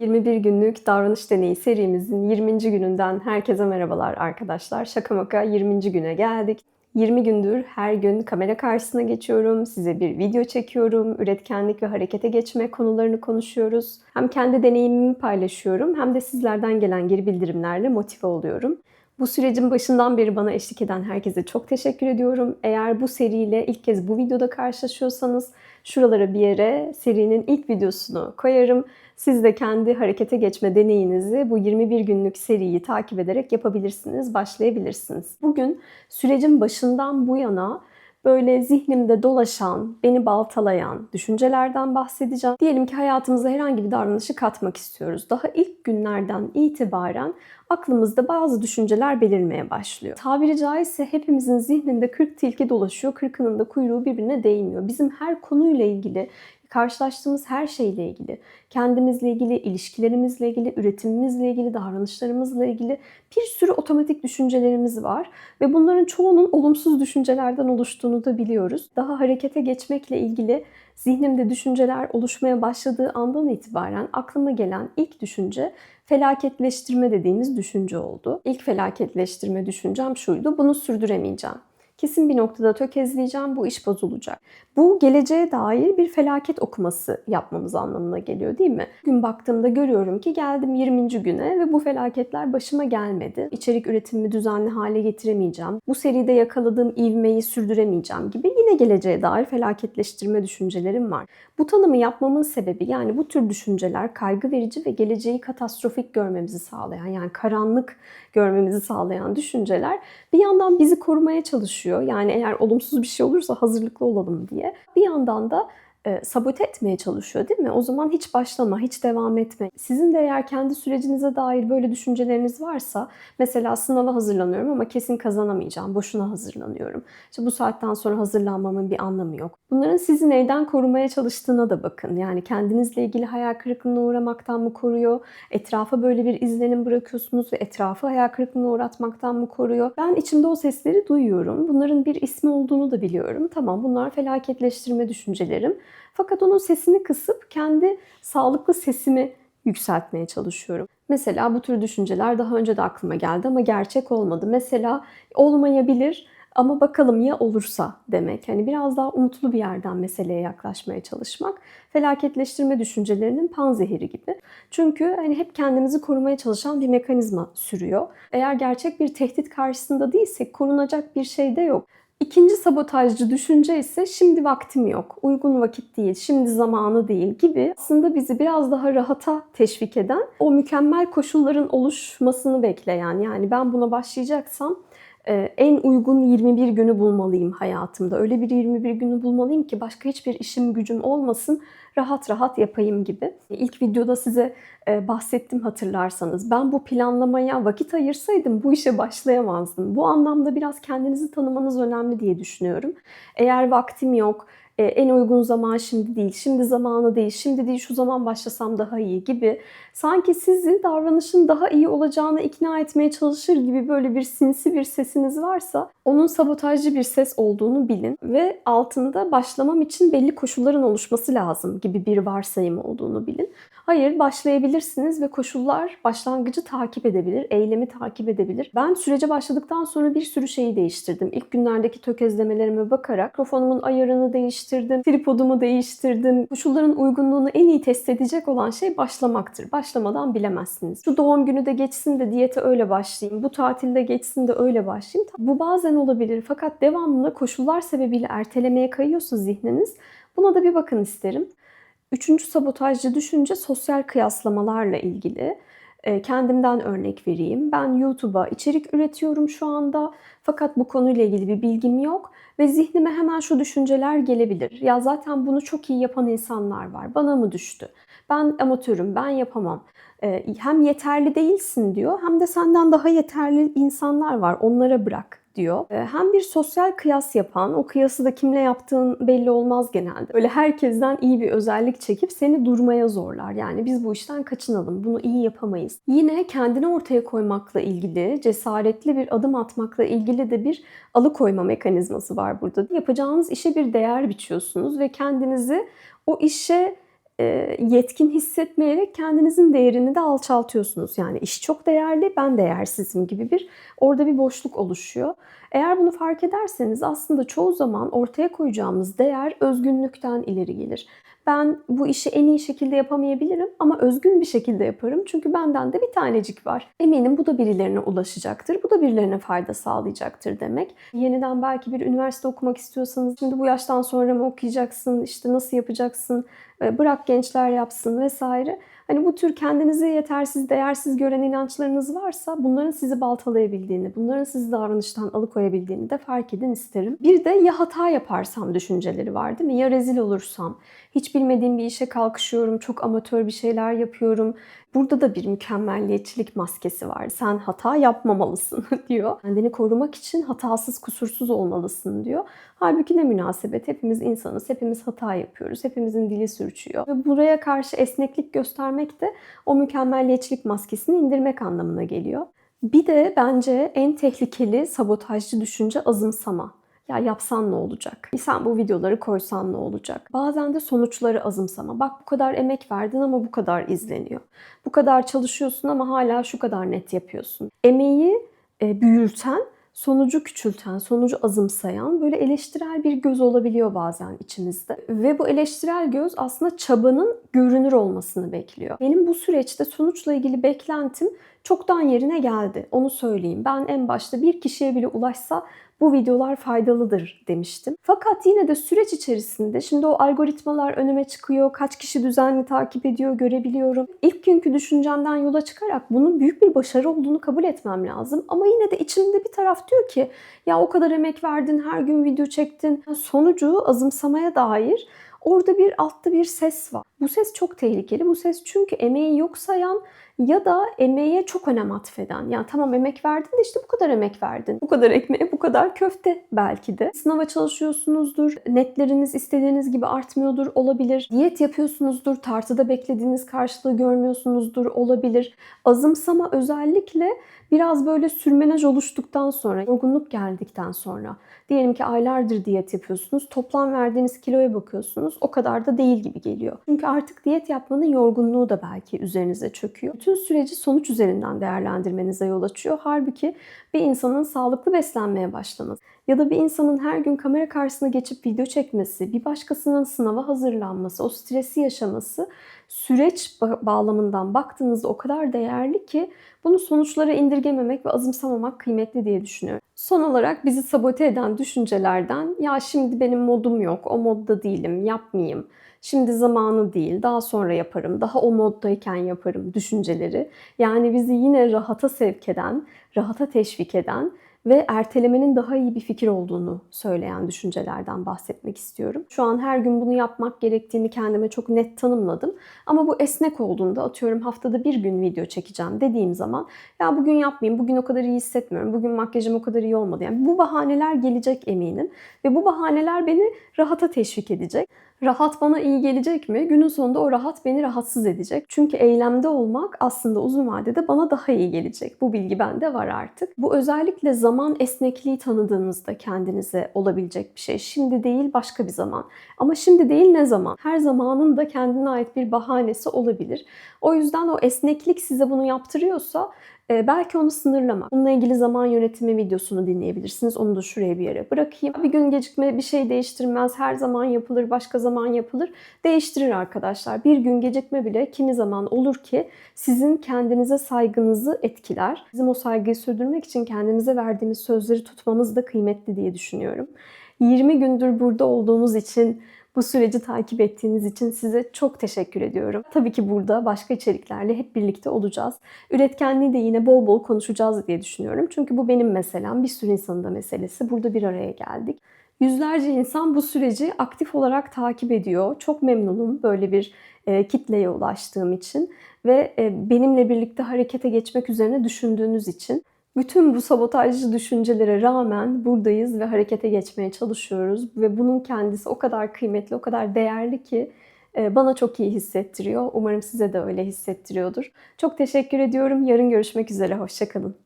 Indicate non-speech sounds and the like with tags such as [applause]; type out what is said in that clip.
21 günlük davranış deneyi serimizin 20. gününden herkese merhabalar arkadaşlar. Şaka maka 20. güne geldik. 20 gündür her gün kamera karşısına geçiyorum, size bir video çekiyorum, üretkenlik ve harekete geçme konularını konuşuyoruz. Hem kendi deneyimimi paylaşıyorum hem de sizlerden gelen geri bildirimlerle motive oluyorum. Bu sürecin başından beri bana eşlik eden herkese çok teşekkür ediyorum. Eğer bu seriyle ilk kez bu videoda karşılaşıyorsanız şuralara bir yere serinin ilk videosunu koyarım. Siz de kendi harekete geçme deneyinizi bu 21 günlük seriyi takip ederek yapabilirsiniz, başlayabilirsiniz. Bugün sürecin başından bu yana böyle zihnimde dolaşan, beni baltalayan düşüncelerden bahsedeceğim. Diyelim ki hayatımıza herhangi bir davranışı katmak istiyoruz. Daha ilk günlerden itibaren aklımızda bazı düşünceler belirmeye başlıyor. Tabiri caizse hepimizin zihninde 40 tilki dolaşıyor, 40'ının da kuyruğu birbirine değmiyor. Bizim her konuyla ilgili karşılaştığımız her şeyle ilgili, kendimizle ilgili, ilişkilerimizle ilgili, üretimimizle ilgili, davranışlarımızla ilgili bir sürü otomatik düşüncelerimiz var ve bunların çoğunun olumsuz düşüncelerden oluştuğunu da biliyoruz. Daha harekete geçmekle ilgili zihnimde düşünceler oluşmaya başladığı andan itibaren aklıma gelen ilk düşünce felaketleştirme dediğimiz düşünce oldu. İlk felaketleştirme düşüncem şuydu, bunu sürdüremeyeceğim kesin bir noktada tökezleyeceğim, bu iş bozulacak. Bu geleceğe dair bir felaket okuması yapmamız anlamına geliyor değil mi? Gün baktığımda görüyorum ki geldim 20. güne ve bu felaketler başıma gelmedi. İçerik üretimimi düzenli hale getiremeyeceğim. Bu seride yakaladığım ivmeyi sürdüremeyeceğim gibi yine geleceğe dair felaketleştirme düşüncelerim var. Bu tanımı yapmamın sebebi yani bu tür düşünceler kaygı verici ve geleceği katastrofik görmemizi sağlayan yani karanlık görmemizi sağlayan düşünceler bir yandan bizi korumaya çalışıyor. Yani eğer olumsuz bir şey olursa hazırlıklı olalım diye. Bir yandan da e, sabote etmeye çalışıyor değil mi? O zaman hiç başlama, hiç devam etme. Sizin de eğer kendi sürecinize dair böyle düşünceleriniz varsa, mesela sınava hazırlanıyorum ama kesin kazanamayacağım, boşuna hazırlanıyorum. İşte bu saatten sonra hazırlanmamın bir anlamı yok. Bunların sizi neyden korumaya çalıştığına da bakın. Yani kendinizle ilgili hayal kırıklığına uğramaktan mı koruyor? Etrafa böyle bir izlenim bırakıyorsunuz ve etrafı hayal kırıklığına uğratmaktan mı koruyor? Ben içimde o sesleri duyuyorum. Bunların bir ismi olduğunu da biliyorum. Tamam bunlar felaketleştirme düşüncelerim. Fakat onun sesini kısıp kendi sağlıklı sesimi yükseltmeye çalışıyorum. Mesela bu tür düşünceler daha önce de aklıma geldi ama gerçek olmadı. Mesela olmayabilir ama bakalım ya olursa demek. Hani biraz daha umutlu bir yerden meseleye yaklaşmaya çalışmak. Felaketleştirme düşüncelerinin panzehiri gibi. Çünkü hani hep kendimizi korumaya çalışan bir mekanizma sürüyor. Eğer gerçek bir tehdit karşısında değilsek korunacak bir şey de yok. İkinci sabotajcı düşünce ise şimdi vaktim yok, uygun vakit değil, şimdi zamanı değil gibi aslında bizi biraz daha rahata teşvik eden, o mükemmel koşulların oluşmasını bekleyen yani ben buna başlayacaksam en uygun 21 günü bulmalıyım hayatımda. Öyle bir 21 günü bulmalıyım ki başka hiçbir işim gücüm olmasın, rahat rahat yapayım gibi. İlk videoda size e, bahsettim hatırlarsanız. Ben bu planlamaya vakit ayırsaydım bu işe başlayamazdım. Bu anlamda biraz kendinizi tanımanız önemli diye düşünüyorum. Eğer vaktim yok, e, en uygun zaman şimdi değil, şimdi zamanı değil, şimdi değil şu zaman başlasam daha iyi gibi sanki sizi davranışın daha iyi olacağına ikna etmeye çalışır gibi böyle bir sinsi bir sesiniz varsa onun sabotajcı bir ses olduğunu bilin ve altında başlamam için belli koşulların oluşması lazım gibi bir varsayım olduğunu bilin. Hayır başlayabilirsiniz ve koşullar başlangıcı takip edebilir, eylemi takip edebilir. Ben sürece başladıktan sonra bir sürü şeyi değiştirdim. İlk günlerdeki tökezlemelerime bakarak mikrofonumun ayarını değiştirdim, tripodumu değiştirdim. Koşulların uygunluğunu en iyi test edecek olan şey başlamaktır. Başlamadan bilemezsiniz. Şu doğum günü de geçsin de diyete öyle başlayayım, bu tatilde geçsin de öyle başlayayım. Bu bazen olabilir fakat devamlı koşullar sebebiyle ertelemeye kayıyorsa zihniniz buna da bir bakın isterim. Üçüncü sabotajcı düşünce sosyal kıyaslamalarla ilgili. E, kendimden örnek vereyim. Ben YouTube'a içerik üretiyorum şu anda fakat bu konuyla ilgili bir bilgim yok ve zihnime hemen şu düşünceler gelebilir. Ya zaten bunu çok iyi yapan insanlar var. Bana mı düştü? Ben amatörüm, ben yapamam. E, hem yeterli değilsin diyor hem de senden daha yeterli insanlar var. Onlara bırak diyor. Ee, hem bir sosyal kıyas yapan, o kıyası da kimle yaptığın belli olmaz genelde. Öyle herkesten iyi bir özellik çekip seni durmaya zorlar. Yani biz bu işten kaçınalım, bunu iyi yapamayız. Yine kendini ortaya koymakla ilgili, cesaretli bir adım atmakla ilgili de bir alıkoyma mekanizması var burada. Yapacağınız işe bir değer biçiyorsunuz ve kendinizi o işe e, yetkin hissetmeyerek kendinizin değerini de alçaltıyorsunuz. Yani iş çok değerli, ben değersizim gibi bir orada bir boşluk oluşuyor. Eğer bunu fark ederseniz aslında çoğu zaman ortaya koyacağımız değer özgünlükten ileri gelir. Ben bu işi en iyi şekilde yapamayabilirim ama özgün bir şekilde yaparım. Çünkü benden de bir tanecik var. Eminim bu da birilerine ulaşacaktır. Bu da birilerine fayda sağlayacaktır demek. Yeniden belki bir üniversite okumak istiyorsanız şimdi bu yaştan sonra mı okuyacaksın, işte nasıl yapacaksın, e, bırak gençler yapsın vesaire. Hani bu tür kendinizi yetersiz, değersiz gören inançlarınız varsa bunların sizi baltalayabildiğini, bunların sizi davranıştan alıkoyabildiğini de fark edin isterim. Bir de ya hata yaparsam düşünceleri var değil mi? Ya rezil olursam, hiç bilmediğim bir işe kalkışıyorum, çok amatör bir şeyler yapıyorum. Burada da bir mükemmelliyetçilik maskesi var. Sen hata yapmamalısın [laughs] diyor. Kendini korumak için hatasız, kusursuz olmalısın diyor. Halbuki ne münasebet. Hepimiz insanız, hepimiz hata yapıyoruz, hepimizin dili sürçüyor. Ve buraya karşı esneklik göstermek de o mükemmelliyetçilik maskesini indirmek anlamına geliyor. Bir de bence en tehlikeli sabotajcı düşünce azımsama. Ya yapsan ne olacak? Sen bu videoları koysan ne olacak? Bazen de sonuçları azımsama. Bak bu kadar emek verdin ama bu kadar izleniyor. Bu kadar çalışıyorsun ama hala şu kadar net yapıyorsun. Emeği e, büyüten, sonucu küçülten, sonucu azımsayan böyle eleştirel bir göz olabiliyor bazen içimizde. Ve bu eleştirel göz aslında çabanın görünür olmasını bekliyor. Benim bu süreçte sonuçla ilgili beklentim çoktan yerine geldi. Onu söyleyeyim. Ben en başta bir kişiye bile ulaşsa bu videolar faydalıdır demiştim. Fakat yine de süreç içerisinde şimdi o algoritmalar önüme çıkıyor. Kaç kişi düzenli takip ediyor görebiliyorum. İlk günkü düşüncemden yola çıkarak bunun büyük bir başarı olduğunu kabul etmem lazım. Ama yine de içimde bir taraf diyor ki ya o kadar emek verdin, her gün video çektin. Sonucu azımsamaya dair orada bir altta bir ses var. Bu ses çok tehlikeli. Bu ses çünkü emeği yok sayan ya da emeğe çok önem atfeden. Yani tamam emek verdin de işte bu kadar emek verdin. Bu kadar ekmeğe bu kadar köfte belki de. Sınava çalışıyorsunuzdur. Netleriniz istediğiniz gibi artmıyordur olabilir. Diyet yapıyorsunuzdur. Tartıda beklediğiniz karşılığı görmüyorsunuzdur olabilir. Azımsama özellikle biraz böyle sürmenaj oluştuktan sonra, yorgunluk geldikten sonra. Diyelim ki aylardır diyet yapıyorsunuz. Toplam verdiğiniz kiloya bakıyorsunuz. O kadar da değil gibi geliyor. Çünkü artık diyet yapmanın yorgunluğu da belki üzerinize çöküyor. Bütün süreci sonuç üzerinden değerlendirmenize yol açıyor. Halbuki bir insanın sağlıklı beslenmeye başlaması ya da bir insanın her gün kamera karşısına geçip video çekmesi, bir başkasının sınava hazırlanması, o stresi yaşaması süreç bağlamından baktığınızda o kadar değerli ki bunu sonuçlara indirgememek ve azımsamamak kıymetli diye düşünüyorum. Son olarak bizi sabote eden düşüncelerden ya şimdi benim modum yok, o modda değilim, yapmayayım. Şimdi zamanı değil, daha sonra yaparım, daha o moddayken yaparım düşünceleri. Yani bizi yine rahata sevk eden, rahata teşvik eden ve ertelemenin daha iyi bir fikir olduğunu söyleyen düşüncelerden bahsetmek istiyorum. Şu an her gün bunu yapmak gerektiğini kendime çok net tanımladım. Ama bu esnek olduğunda atıyorum haftada bir gün video çekeceğim dediğim zaman ya bugün yapmayayım, bugün o kadar iyi hissetmiyorum, bugün makyajım o kadar iyi olmadı. Yani bu bahaneler gelecek eminim ve bu bahaneler beni rahata teşvik edecek. Rahat bana iyi gelecek mi? Günün sonunda o rahat beni rahatsız edecek. Çünkü eylemde olmak aslında uzun vadede bana daha iyi gelecek. Bu bilgi bende var artık. Bu özellikle zaman esnekliği tanıdığınızda kendinize olabilecek bir şey. Şimdi değil başka bir zaman. Ama şimdi değil ne zaman? Her zamanın da kendine ait bir bahanesi olabilir. O yüzden o esneklik size bunu yaptırıyorsa ee, belki onu sınırlamak. Bununla ilgili zaman yönetimi videosunu dinleyebilirsiniz. Onu da şuraya bir yere bırakayım. Bir gün gecikme bir şey değiştirmez. Her zaman yapılır, başka zaman yapılır. Değiştirir arkadaşlar. Bir gün gecikme bile kimi zaman olur ki sizin kendinize saygınızı etkiler. Bizim o saygıyı sürdürmek için kendimize verdiğimiz sözleri tutmamız da kıymetli diye düşünüyorum. 20 gündür burada olduğunuz için bu süreci takip ettiğiniz için size çok teşekkür ediyorum. Tabii ki burada başka içeriklerle hep birlikte olacağız. Üretkenliği de yine bol bol konuşacağız diye düşünüyorum. Çünkü bu benim meselem, bir sürü insanın da meselesi. Burada bir araya geldik. Yüzlerce insan bu süreci aktif olarak takip ediyor. Çok memnunum böyle bir e, kitleye ulaştığım için ve e, benimle birlikte harekete geçmek üzerine düşündüğünüz için. Bütün bu sabotajcı düşüncelere rağmen buradayız ve harekete geçmeye çalışıyoruz. Ve bunun kendisi o kadar kıymetli, o kadar değerli ki e, bana çok iyi hissettiriyor. Umarım size de öyle hissettiriyordur. Çok teşekkür ediyorum. Yarın görüşmek üzere. Hoşçakalın.